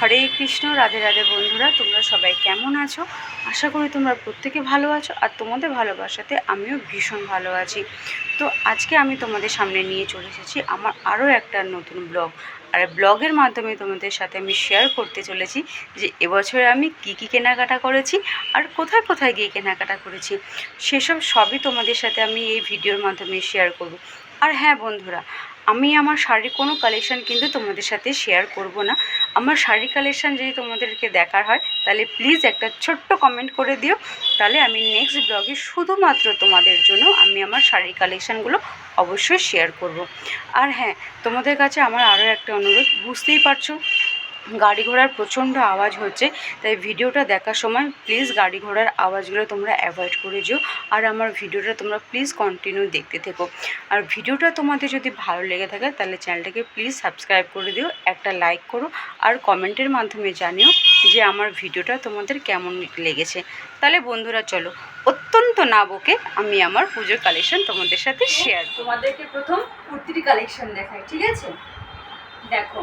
হরে কৃষ্ণ, রাধে রাধে বন্ধুরা, তোমরা সবাই কেমন আছো? আশা করি তোমরা প্রত্যেকে ভালো আছো আর তোমাদের ভালোবাসাতে আমিও ভীষণ ভালো আছি। তো আজকে আমি তোমাদের সামনে নিয়ে চলে এসেছি আমার আরও একটা নতুন ব্লগ। আর ব্লগের মাধ্যমে তোমাদের সাথে আমি শেয়ার করতে চলেছি যে এবছরে আমি কি কি কেনাকাটা করেছি আর কোথায় কোথায় গিয়ে কেনাকাটা করেছি। সেসব সবই তোমাদের সাথে আমি এই ভিডিওর মাধ্যমে শেয়ার করব। আর হ্যাঁ বন্ধুরা আমি আমার শাড়ির কোনো কালেকশান কিন্তু তোমাদের সাথে শেয়ার করব না। আমার শাড়ির কালেকশান যদি তোমাদেরকে দেখার হয়, তাহলে প্লিজ একটা ছোট্ট কমেন্ট করে দিও। তাহলে আমি নেক্সট ব্লগে শুধুমাত্র তোমাদের জন্য আমি আমার শাড়ির কালেকশানগুলো অবশ্যই শেয়ার করব। আর হ্যাঁ তোমাদের কাছে আমার আরও একটা অনুরোধ, বুঝতেই পারছ? গাড়ি ঘোড়ার প্রচণ্ড আওয়াজ হচ্ছে, তাই ভিডিওটা দেখার সময় প্লিজ গাড়ি ঘোড়ার আওয়াজগুলো তোমরা অ্যাভয়েড করে যেও। আর আমার ভিডিওটা তোমরা প্লিজ কন্টিনিউ দেখতে থেকো। আর ভিডিওটা তোমাদের যদি ভালো লেগে থাকে, তাহলে চ্যানেলটাকে প্লিজ সাবস্ক্রাইব করে দিও, একটা লাইক করো, আর কমেন্টের মাধ্যমে জানিও যে আমার ভিডিওটা তোমাদের কেমন লেগেছে। তাহলে বন্ধুরা চলো, অত্যন্ত না বকে আমি আমার পুজোর কালেকশন তোমাদের সাথে শেয়ার তোমাদেরকে প্রথম কুর্তির কালেকশন দেখাই, ঠিক আছে? দেখো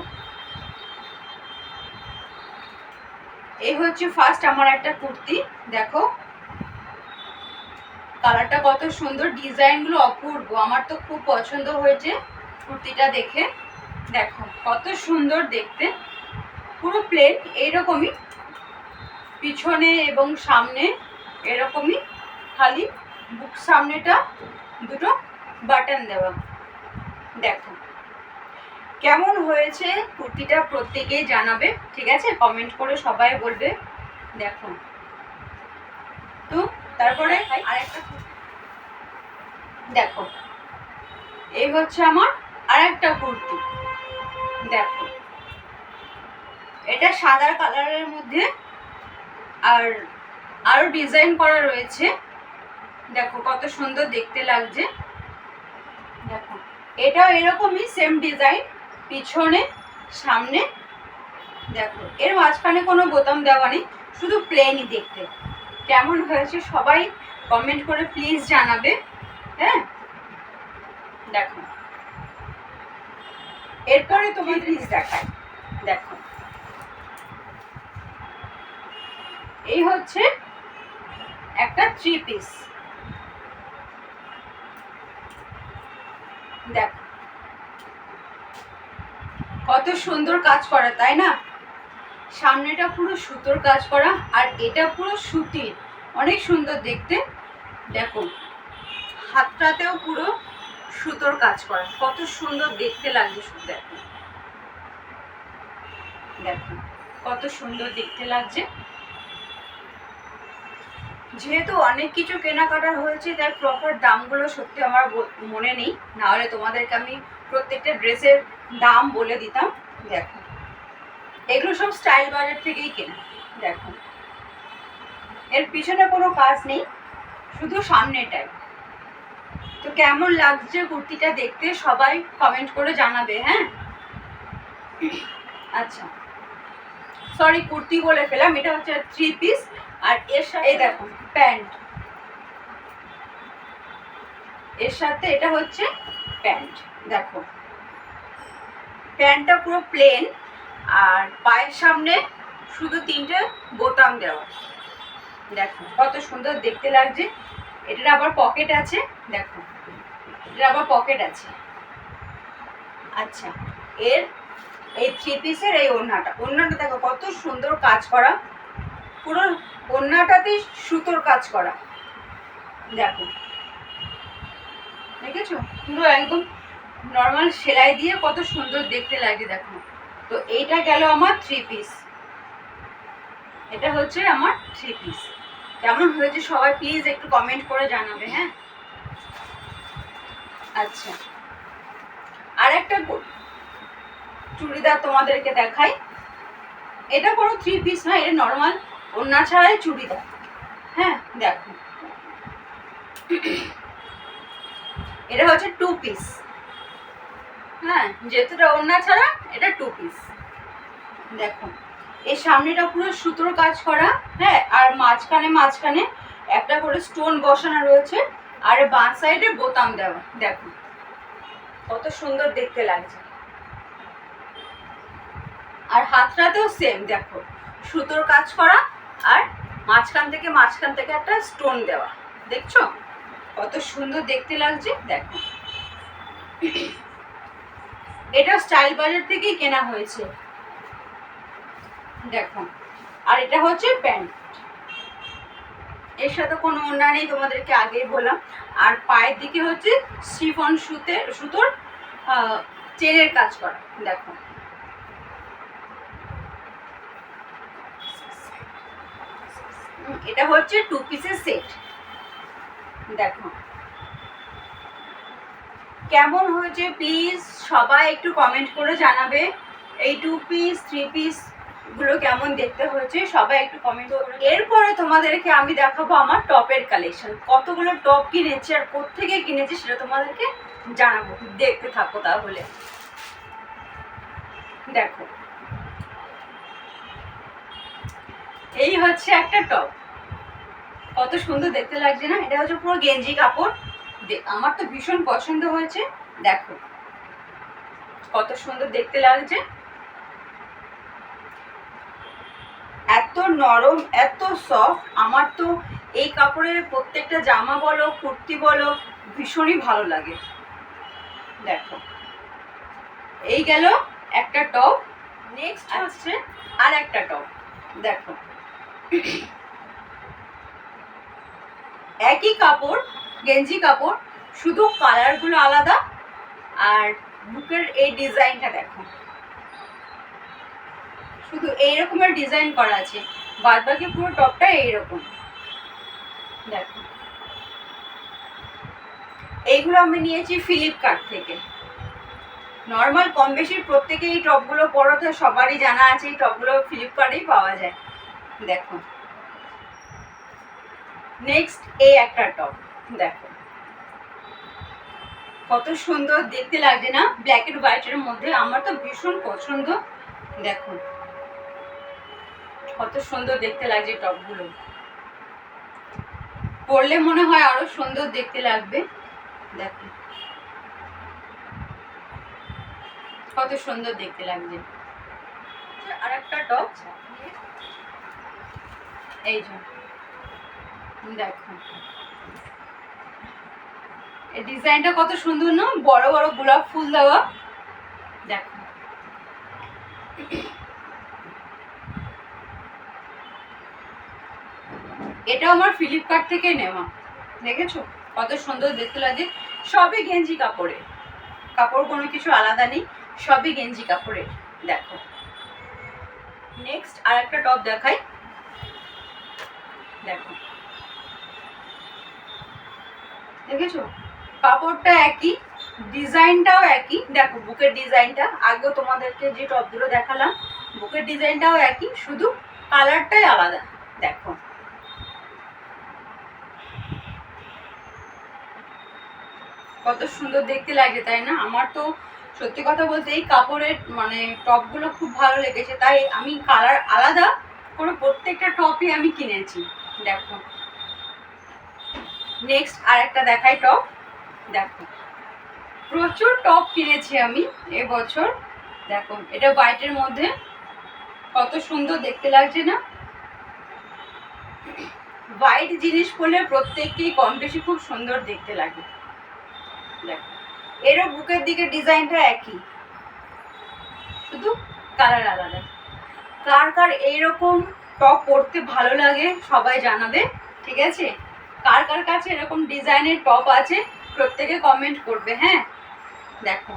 এই হচ্ছে ফার্স্ট আমার একটা কুর্তি, দেখো। কালারটা কত সুন্দর, ডিজাইনগুলো অপূর্ব। আমার তো খুব পছন্দ হয়েছে কুর্তিটা দেখে। দেখো, কত সুন্দর দেখতে। পুরো প্লেন এইরকমই। পিছনে এবং সামনে এরকমই। খালি বুক সামনেটা, দুটো বাটন দেওয়া। দেখো। কেমন হয়েছে? কুর্তিটা প্রত্যেকেই জানাবে ঠিক আছে? কমেন্ট করে সবাই বলবে। দেখো। তো তারপরে আরেকটা দেখো। এই হচ্ছে আমার আর একটা কুর্তি। দেখো। এটা সাদা কালারের মধ্যে আর আরও ডিজাইন করা রয়েছে। দেখো কত সুন্দর দেখতে লাগছে। দেখো। এটাও এরকমই সেম ডিজাইন পিছনে, সামনে, দেখো, এর মাঝখানে কোনো বোতাম দেওয়া নেই, শুধু প্লেনই দেখতে। কেমন হয়েছে সবাই কমেন্ট করে প্লিজ জানাবে হ্যাঁ? দেখো। এরপরে তোমার প্লিজ দেখায় দেখো। এই হচ্ছে একটা থ্রি পিস দেখো। কত সুন্দর কাজ করা, তাই না? সামনেটা পুরো সুতোর কাজ করা আর এটা পুরো সুতির। অনেক সুন্দর দেখতে। দেখো, হাতটাতেও পুরো সুতোর কাজ করা। কত সুন্দর দেখতে শুধু দেখো দেখো, কত সুন্দর দেখতে লাগছে। যেহেতু অনেক কিছু কেনাকাটা হয়েছে তার প্রপার দামগুলো সত্যি আমার মনে নেই। নাহলে তোমাদেরকে আমি প্রত্যেকটা ড্রেসের দাম বলে দিতাম, দেখো। এগুলো সব স্টাইল বাজার থেকেই কেনা, দেখো। এর পিছনে কোনো কাজ নেই, শুধু সামনেটাই। তো কেমন লাগছে কুর্তিটা দেখতে সবাই কমেন্ট করে জানাবে হ্যাঁ? আচ্ছা। সরি কুর্তি বলে ফেলাম এটা হচ্ছে থ্রি পিস আর এর সাথে দেখো, প্যান্ট। এর সাথে এটা হচ্ছে প্যান্ট। দেখো। প্যান্টটা পুরো প্লেন আর পায়ের সামনে শুধু তিনটে বোতাম দেওয়া। দেখো, কত সুন্দর দেখতে লাগছে। এটার আবার পকেট আছে, দেখো। এটার আবার পকেট আছে। আচ্ছা এর, এই থ্রি পিসের এই ওড়নাটা। ওড়নাটা দেখো, কত সুন্দর কাজ করা। পুরো ওড়নাটাতেই সুতোর কাজ করা। দেখো। দেখেছ? পুরো একদম নর্মাল সেলাই দিয়ে কত সুন্দর দেখতে লাগে দেখো। তো এইটা গেল আমার থ্রি পিস এটা হচ্ছে আমার থ্রি পিস কেমন হয়েছে সবাই প্লিজ একটু কমেন্ট করে জানাবে হ্যাঁ? আচ্ছা। আর একটা চুড়িদার তোমাদেরকে দেখাই। এটা কোনো থ্রি পিস না এটা নর্মাল ওড়না ছাড়াই চুড়িদার। হ্যাঁ দেখো। এটা হচ্ছে টু পিস হ্যাঁ যেহেতু এটা ওড়না ছাড়া এটা টু পিস দেখো, এর সামনেটা পুরো সুতোর কাজ করা হ্যাঁ আর মাঝখানে মাঝখানে একটা করে স্টোন বসানো রয়েছে, আর বাঁ সাইডে বোতাম দেওয়া, দেখো। কত সুন্দর দেখতে লাগছে। আর হাতটাতেও সেম দেখো, সুতোর কাজ করা, আর মাঝখান থেকে মাঝখান থেকে একটা স্টোন দেওয়া। দেখছ? কত সুন্দর দেখতে লাগছে, দেখো। এটা স্টাইল বাজার থেকেই কেনা হয়েছে। দেখো। আর এটা হচ্ছে প্যান্ট। এর সাথে কোনো ওড়না নেই, তোমাদেরকে আগেই বললাম। আর পায়ের দিকে হচ্ছে শিফন সুতে সুতোর চেনের কাজ করা। দেখো। এটা হচ্ছে টু পিসের সেট দেখো। কেমন হয়েছে? প্লিজ সবাই একটু কমেন্ট করে জানাবে। এই টু পিস থ্রি পিসগুলো কেমন দেখতে হয়েছে? সবাই একটু কমেন্ট করে এরপরে তোমাদেরকে আমি দেখাবো আমার টপের কালেকশন কতগুলো টপ কিনেছি আর কোত্থেকে কিনেছি সেটা তোমাদেরকে জানাব। দেখতে থাকো তাহলে। দেখো। এই হচ্ছে একটা টপ কত সুন্দর দেখতে লাগছে না? এটা হচ্ছে পুরো গেঞ্জি কাপড়। আমার তো ভীষণ পছন্দ হয়েছে দেখো। কত সুন্দর দেখতে লাগছে। এত নরম এত সফট আমার তো এই কাপড়ের প্রত্যেকটা জামা বলো কুর্তি বলো ভীষণই ভালো লাগে। দেখো। এই গেল একটা টপ নেক্সট হচ্ছে আর একটা টপ দেখো। একই কাপড় গেঞ্জি কাপড়, শুধু কালারগুলো আলাদা, আর বুকের এই ডিজাইনটা দেখো। শুধু এই রকমের ডিজাইন করা আছে বাদ বাকি পুরো টপটা এইরকম। দেখো। এইগুলো আমি নিয়েছি ফ্লিপকার্ট থেকে। নর্মাল কম বেশি প্রত্যেকে এই টপগুলো পরো, তো সবারই জানা আছে এই টপগুলো ফ্লিপকার্টেই পাওয়া যায়। দেখো। নেক্সট এই একটা টপ দেখো। কত সুন্দর দেখতে লাগছে না? ব্ল্যাক এন্ড হোয়াইটের মধ্যে আমার তো ভীষণ পছন্দ। দেখো। কত সুন্দর দেখতে লাগছে টপগুলো। পরলে মনে হয় আরও সুন্দর দেখতে লাগবে। দেখো। কত সুন্দর দেখতে লাগছে। আর একটা টপ। এই যে। দেখো। ডিজাইনটা কত সুন্দর, না? বড় বড় গোলাপ ফুল দেওয়া। দেখো। এটা আমার ফ্লিপকার্ট থেকে নেওয়া। দেখেছ? কত সুন্দর দেখতে লাগে সবই গেঞ্জি কাপড়ের কাপড় কোনো কিছু আলাদা নেই। সবই গেঞ্জি কাপড়ের দেখো। নেক্সট আর একটা টপ দেখাই। দেখো। দেখেছ? কাপড়টা একই, ডিজাইনটাও একই। দেখো, বুকের ডিজাইনটা, আগেও তোমাদেরকে যে টপগুলো দেখালাম, বুকের ডিজাইনটাও একই, শুধু কালারটাই আলাদা। দেখো। কত সুন্দর দেখতে লাগে, তাই না? আমার তো সত্যি কথা বলতে এই কাপড়ের মানে টপগুলো খুব ভালো লেগেছে, তাই আমি কালার আলাদা করে প্রত্যেকটা টপই আমি কিনেছি। দেখো। নেক্সট আর একটা দেখাই টপ দেখো। প্রচুর টপ কিনেছি আমি এবছর। দেখো, এটা হোয়াইটের মধ্যে। কত সুন্দর দেখতে লাগছে না? হোয়াইট জিনিস পরলে প্রত্যেককেই কম বেশি খুব সুন্দর দেখতে লাগে। দেখো, এরও বুকের দিকে ডিজাইনটা একই। শুধু কালার আলাদা। কার কার এইরকম টপ পরতে ভালো লাগে সবাই জানাবে, ঠিক আছে? কার কার কাছে এরকম ডিজাইনের টপ আছে প্রত্যেকে কমেন্ট করবে হ্যাঁ? দেখো।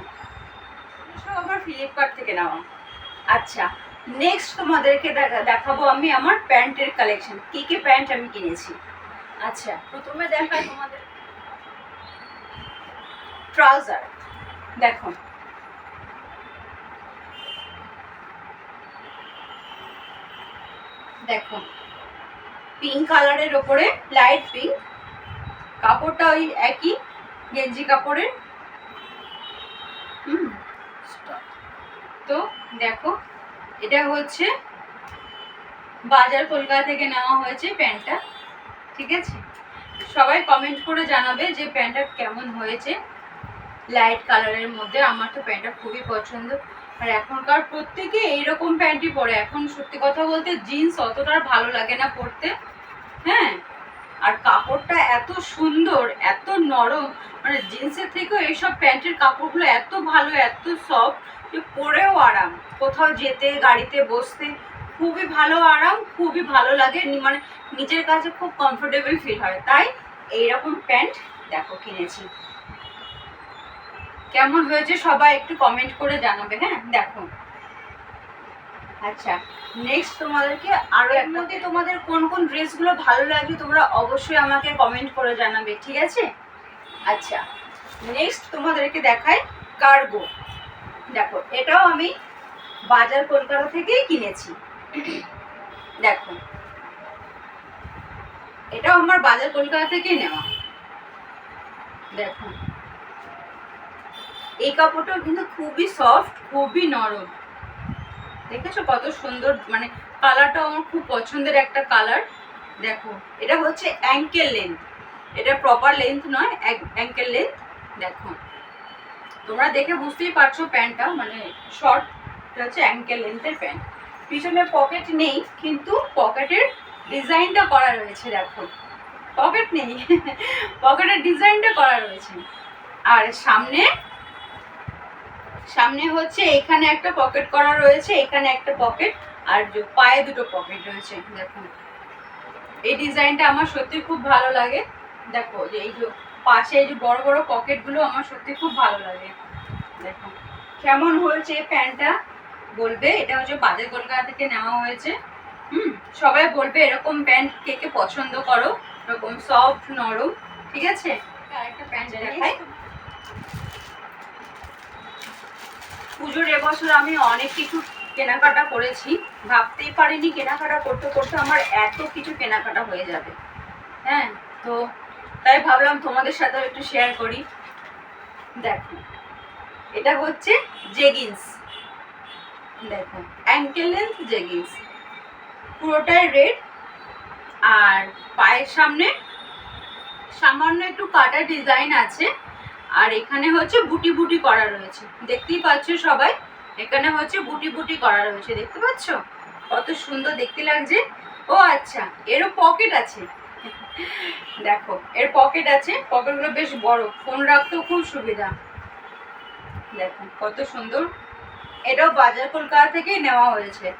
সব আমার ফ্লিপকার্ট থেকে নেওয়া আচ্ছা নেক্সট তোমাদেরকে দেখা- দেখাবো আমি আমার প্যান্টের কালেকশন কি কি প্যান্ট আমি কিনেছি? আচ্ছা প্রথমে দেখাই তোমাদের ট্রাউজার দেখো। দেখো পিঙ্ক কালারের ওপরে লাইট পিঙ্ক কাপড়টা ওই একই। গেঞ্জি কাপড়ের। হুম। তো দেখো এটা হচ্ছে বাজার কলকাতা থেকে নেওয়া হয়েছে প্যান্টটা ঠিক আছে? সবাই কমেন্ট করে জানাবে যে প্যান্টটা কেমন হয়েছে। লাইট কালারের মধ্যে আমার তো প্যান্টটা খুবই পছন্দ। আর এখনকার প্রত্যেকে এইরকম প্যান্টই পরে। এখন সত্যি কথা বলতে জিন্স অতটা ভালো লাগে না পরতে। হ্যাঁ? আর কাপড়টা এত সুন্দর, এত নরম মানে জিন্সের থেকেও এইসব প্যান্টের কাপড়গুলো এত ভালো, এত সফট যে পরেও আরাম। কোথাও যেতে, গাড়িতে বসতে খুবই ভালো আরাম, খুবই ভালো লাগে মানে নিজের কাছে খুব কমফোর্টেবল ফিল হয়। তাই এইরকম প্যান্ট দেখো কিনেছি। কেমন হয়েছে সবাই একটু কমেন্ট করে জানাবে হ্যাঁ? দেখো। আচ্ছা নেক্সট তোমাদেরকে আরও এর মধ্যে তোমাদের কোন কোন ড্রেসগুলো ভালো লাগে তোমরা অবশ্যই আমাকে কমেন্ট করে জানাবে ঠিক আছে? আচ্ছা নেক্সট তোমাদেরকে দেখাই কার্গো দেখো এটাও আমি বাজার কলকাতা থেকেই কিনেছি। দেখো এটাও আমার বাজার কলকাতা থেকেই নেওয়া। দেখো এই কাপড়টাও কিন্তু খুবই সফট খুবই নরম। দেখেছ কত সুন্দর? মানে কালারটাও আমার খুব পছন্দের একটা কালার দেখো, এটা হচ্ছে অ্যাঙ্কেল লেন্থ এটা প্রপার লেন্থ নয় অ্যাঙ্কেল লেন্থ দেখো, তোমরা দেখে বুঝতেই পারছ প্যান্টটা মানে শর্ট এটা হচ্ছে অ্যাঙ্কেল লেন্থের প্যান্ট পিছনে পকেট নেই, কিন্তু পকেটের ডিজাইনটা করা রয়েছে, দেখো। পকেট নেই পকেটের ডিজাইনটা করা রয়েছে। আর সামনে সামনে হচ্ছে এখানে একটা পকেট করা রয়েছে এখানে একটা পকেট আর পায়ে দুটো পকেট রয়েছে দেখুন। এই ডিজাইনটা আমার সত্যি খুব ভালো লাগে। দেখো যে এই যে পাশে এই যে বড় বড় পকেটগুলো আমার সত্যি খুব ভালো লাগে। দেখো কেমন হয়েছে এই প্যান্টটা? বলবে এটা হচ্ছে বাজার কলকাতা থেকে নেওয়া হয়েছে। হুম সবাই বলবে এরকম প্যান্ট কে কে পছন্দ করো এরকম সফট নরম ঠিক আছে? আরেকটা প্যান্ট দেখাই। পুজোর এবছর আমি অনেক কিছু কেনাকাটা করেছি। ভাবতেই পারিনি কেনাকাটা করতে করতে আমার এত কিছু কেনাকাটা হয়ে যাবে। হ্যাঁ তো তাই ভাবলাম তোমাদের সাথেও একটু শেয়ার করি। দেখো, এটা হচ্ছে জেগিন্স দেখো অ্যাঙ্কেল লেন্থ জেগিন্স পুরোটাই রেড আর পায়ের সামনে সামান্য একটু কাটা ডিজাইন আছে। আর এখানে হচ্ছে বুটি বুটি করা রয়েছে। দেখতেই পাচ্ছ সবাই? এখানে হচ্ছে বুটি বুটি করা রয়েছে, দেখতে পাচ্ছ? কত সুন্দর দেখতে লাগছে। ও আচ্ছা এরও পকেট আছে। দেখো, এর পকেট আছে। পকেটগুলো বেশ বড়। ফোন রাখতেও খুব সুবিধা। দেখো, কত সুন্দর। এটাও বাজার কলকাতা থেকেই নেওয়া হয়েছে।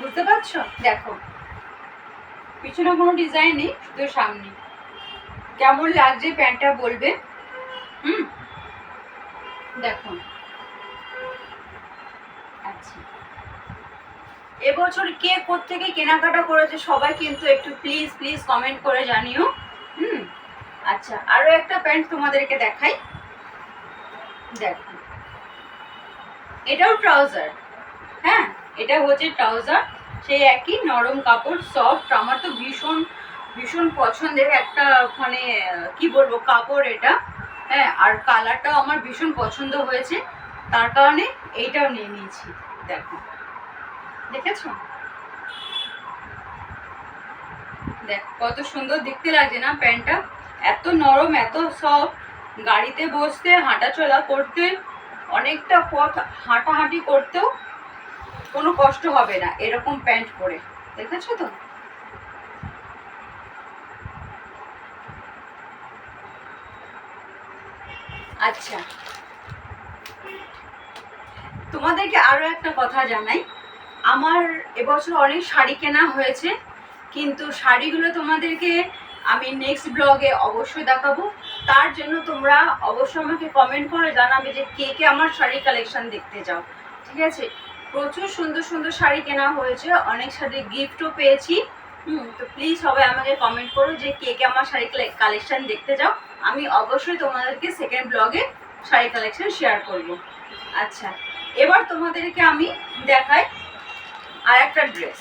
বুঝতে পারছ? দেখো। পিছনে কোনো ডিজাইন নেই, শুধু সামনে। কেমন লাগছে প্যান্টটা বলবে? হুম। দেখুন আচ্ছা। এবছর কে থেকে কেনাকাটা করেছে সবাই কিন্তু একটু প্লিজ প্লিজ কমেন্ট করে জানিও। হুম। আচ্ছা আরও একটা প্যান্ট তোমাদেরকে দেখাই। দেখো। এটাও ট্রাউজার হ্যাঁ এটা হচ্ছে ট্রাউজার সেই একই নরম কাপড় সফট আমার তো ভীষণ ভীষণ পছন্দের একটা মানে কি বলব, কাপড় এটা। হ্যাঁ আর কালারটাও আমার ভীষণ পছন্দ হয়েছে। তার কারণে এইটাও নিয়ে নিয়েছি, দেখো। দেখেছ? দেখ, কত সুন্দর দেখতে লাগছে না প্যান্টটা? এত নরম, এত সফট। গাড়িতে বসতে, হাঁটাচলা করতে, অনেকটা পথ হাঁটাহাঁটি করতেও কোনো কষ্ট হবে না এরকম প্যান্ট পরে। দেখেছ তো? আচ্ছা। তোমাদেরকে আরও একটা কথা জানাই। আমার এবছর অনেক শাড়ি কেনা হয়েছে, কিন্তু শাড়িগুলো তোমাদেরকে আমি নেক্সট ব্লগে অবশ্যই দেখাবো। তার জন্য তোমরা অবশ্যই আমাকে কমেন্ট করে জানাবে যে কে কে আমার শাড়ি কালেকশন দেখতে চাও। ঠিক আছে? প্রচুর সুন্দর সুন্দর শাড়ি কেনা হয়েছে, অনেক শাড়ি গিফটও পেয়েছি। হুম, তো প্লিজ সবাই আমাকে কমেন্ট করো যে কে কে আমার শাড়ি কালেকশন দেখতে চাও। আমি অবশ্যই তোমাদেরকে সেকেন্ড ব্লগে শাড়ি কালেকশন শেয়ার করব। আচ্ছা এবার তোমাদেরকে আমি দেখাই আর একটা ড্রেস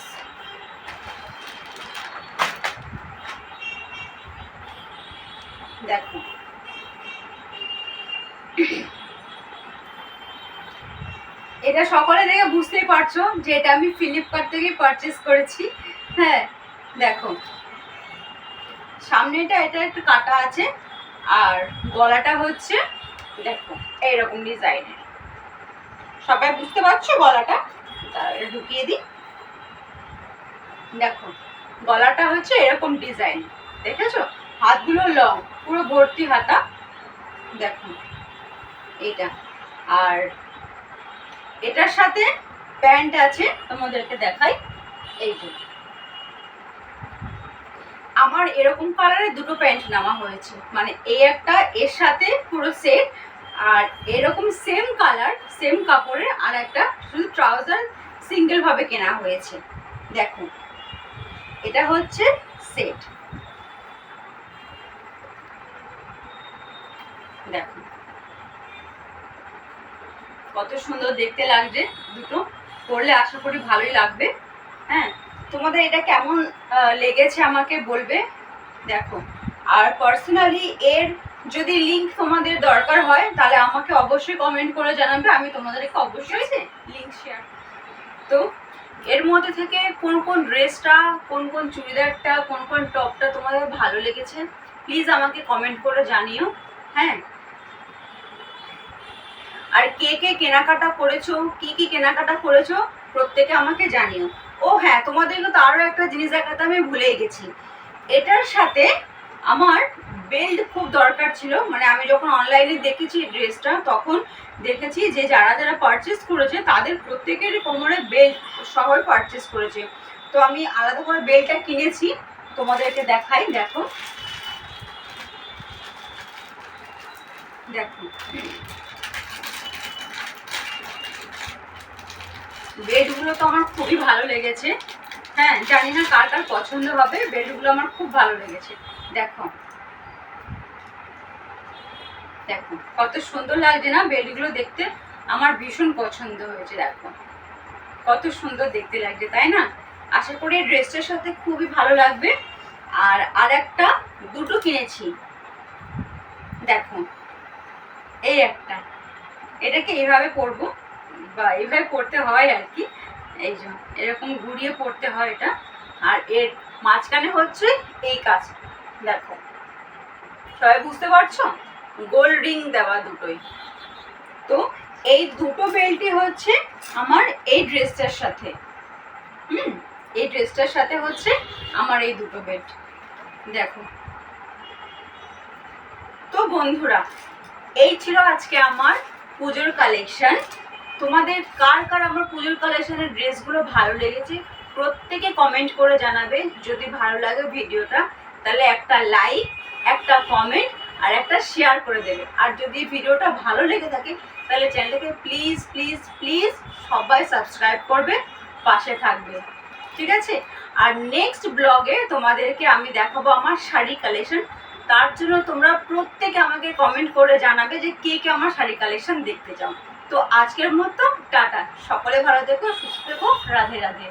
দেখো। এটা সকলে দেখে বুঝতেই পারছ যে এটা আমি ফ্লিপকার্ট থেকে পারচেস করেছি। হ্যাঁ দেখো। সামনেটা, এটা একটু কাটা আছে, আর গলাটা হচ্ছে, দেখো, এইরকম ডিজাইনের সবাই বুঝতে পারছ গলাটা? ঢুকিয়ে দিই। দেখো, গলাটা হচ্ছে এরকম ডিজাইন দেখেছ? হাতগুলো লং পুরো ভর্তি হাতা। দেখো, এইটা। আর এটার সাথে প্যান্ট আছে, তোমাদেরকে দেখাই। এই যে। আমার এরকম কালারের দুটো প্যান্ট নেওয়া হয়েছে। মানে এই একটা, এর সাথে পুরো সেট আর এরকম সেম কালার সেম কাপড়ের আর একটা শুধু ট্রাউজার সিঙ্গেল ভাবে কেনা হয়েছে। দেখো এটা হচ্ছে সেট দেখো কত সুন্দর দেখতে লাগছে। দুটো পরলে আশা করি ভালোই লাগবে। হ্যাঁ? তোমাদের এটা কেমন লেগেছে আমাকে বলবে? দেখো আর পার্সোনালি এর যদি লিংক তোমাদের দরকার হয় তাহলে আমাকে অবশ্যই কমেন্ট করে জানাবে আমি তোমাদেরকে অবশ্যই লিংক শেয়ার তো এর মধ্যে থেকে কোন কোন ড্রেসটা কোন কোন চুড়িদারটা কোন কোন টপটা তোমাদের ভালো লেগেছে প্লিজ আমাকে কমেন্ট করে জানিও হ্যাঁ? আর কে কে কেনাকাটা করেছ কি কি কেনাকাটা করেছ প্রত্যেকে আমাকে জানিও। ও হ্যাঁ তোমাদেরকে তো আরও একটা জিনিস দেখাতে আমি ভুলে গেছি। এটার সাথে আমার বেল্ট খুব দরকার ছিল। মানে আমি যখন অনলাইনে দেখেছি ড্রেসটা, তখন দেখেছি যে যারা যারা পারচেস করেছে, তাদের প্রত্যেকেরই কোমরে বেল্ট সবাই পারচেস করেছে। তো আমি আলাদা করে বেল্টটা কিনেছি। তোমাদেরকে দেখাই, দেখো। দেখো। বেডগুলো তো আমার খুবই ভালো লেগেছে। হ্যাঁ জানি না কার কার পছন্দ হবে, বেডগুলো আমার খুব ভালো লেগেছে। দেখো। দেখো, কত সুন্দর লাগছে না বেডগুলো দেখতে? আমার ভীষণ পছন্দ হয়েছে, দেখো। কত সুন্দর দেখতে লাগছে, তাই না? আশা করি ড্রেসটার সাথে খুবই ভালো লাগবে। আর আর একটা দুটো কিনেছি। দেখো, এই একটা। এটাকে এইভাবে পরবো। বা এইভাবে পড়তে হয় আর কি। এই যে, এরকম ঘুরিয়ে পড়তে হয় এটা। আর এর মাঝখানে হচ্ছে এই কাজ। দেখো। সবাই বুঝতে পারছ? গোল্ড রিং দেওয়া দুটোই। তো এই দুটো বেল্টই হচ্ছে আমার এই ড্রেসটার সাথে। হুম? এই ড্রেসটার সাথে হচ্ছে আমার এই দুটো বেল্ট। দেখো। তো বন্ধুরা, এই ছিল আজকে আমার পুজোর কালেকশন তোমাদের কার কার আমার পুজোর কালেকশনের ড্রেসগুলো ভালো লেগেছে, প্রত্যেকে কমেন্ট করে জানাবে। যদি ভালো লাগে ভিডিওটা, তাহলে একটা লাইক একটা কমেন্ট আর একটা শেয়ার করে দেবে। আর যদি ভিডিওটা ভালো লেগে থাকে, তাহলে চ্যানেলটাকে প্লিজ প্লিজ প্লিজ সবাই সাবস্ক্রাইব করবে, পাশে থাকবে। ঠিক আছে? আর নেক্সট ব্লগে তোমাদেরকে আমি দেখাবো আমার শাড়ি কালেকশন তার জন্য তোমরা প্রত্যেকে আমাকে কমেন্ট করে জানাবে যে কে কে আমার শাড়ি কালেকশন দেখতে চাও। তো আজকের মতো টাটা। সকলে ভালো থেকো সুস্থ থেকো রাধে রাধে।